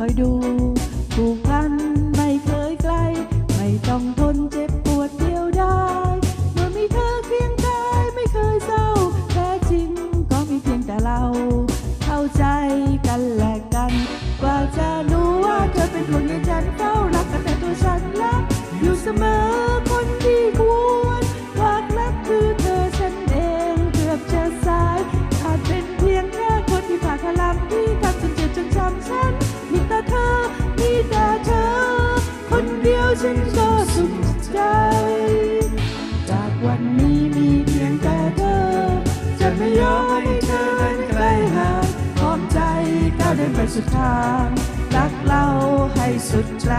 คอยดูผูกพันไม่เคยไกล ไม่ต้องทนเจ็บ สุดทาง รักเราให้สุดใจ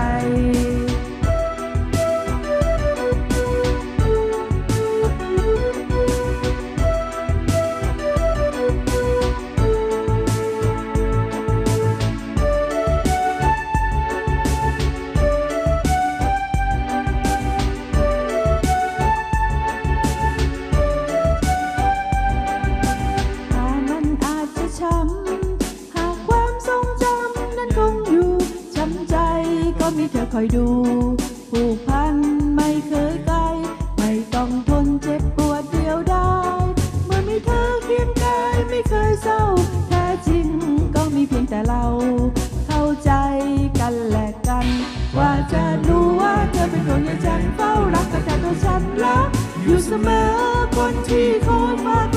ก็มีเธอคอยดู ผูกพันไม่เคยไกล ไม่ต้องทนเจ็บปวดเดียวได้เมื่อมีเธอเคียงกายไม่เคยเศร้า แท้จริงก็มีเพียงแต่เรา เข้าใจกันและกัน ว่าจะรู้ว่าเธอเป็นคนอย่างฉันเฝ้ารักแต่แต่ตัวฉันรักอยู่เสมอคนที่คอยฝา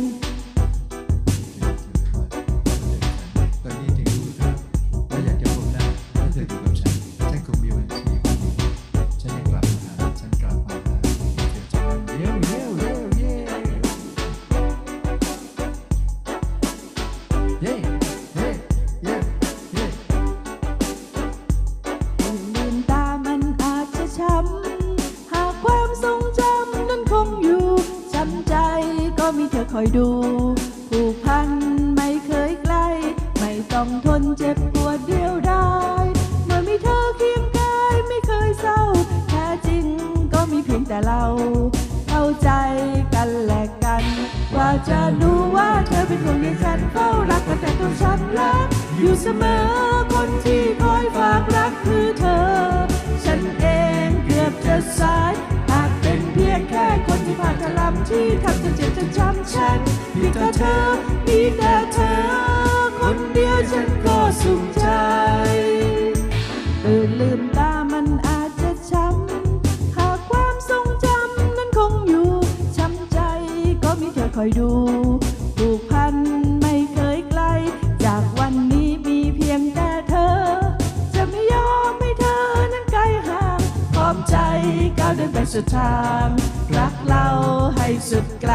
คอยดูผูกพันไม่เคยไกล ไม่ต้องทนเจ็บปวดเดียวได้เมื่อมีเธอเคียงกายไม่เคยเศร้าแท้จริงก็มีเพียงแต่เรา เข้าใจกันและกัน ว่าจะรู้ว่าเธอเป็นคนอย่างฉันเฝ้ารักกันแต่ตัวฉันรักอยู่เสมอำที่ทำจนเจ็บจนช้ำฉัน มีแต่เธอ มีแต่เธอ คนเดียวฉันก็สุขใจตื่นลืมตามันอาจจะช้ำหากความทรงจำนั้นคงอยู่ ช้ำใจก็มีเธอคอยดูผูกพันไม่เคยไกล จากวันนี้มีเพียงแต่เธอ จะไม่ยอมให้เธอนั้นไกลห่างพร้อมใจก้าวเดินไปสุดทาง สุดไกล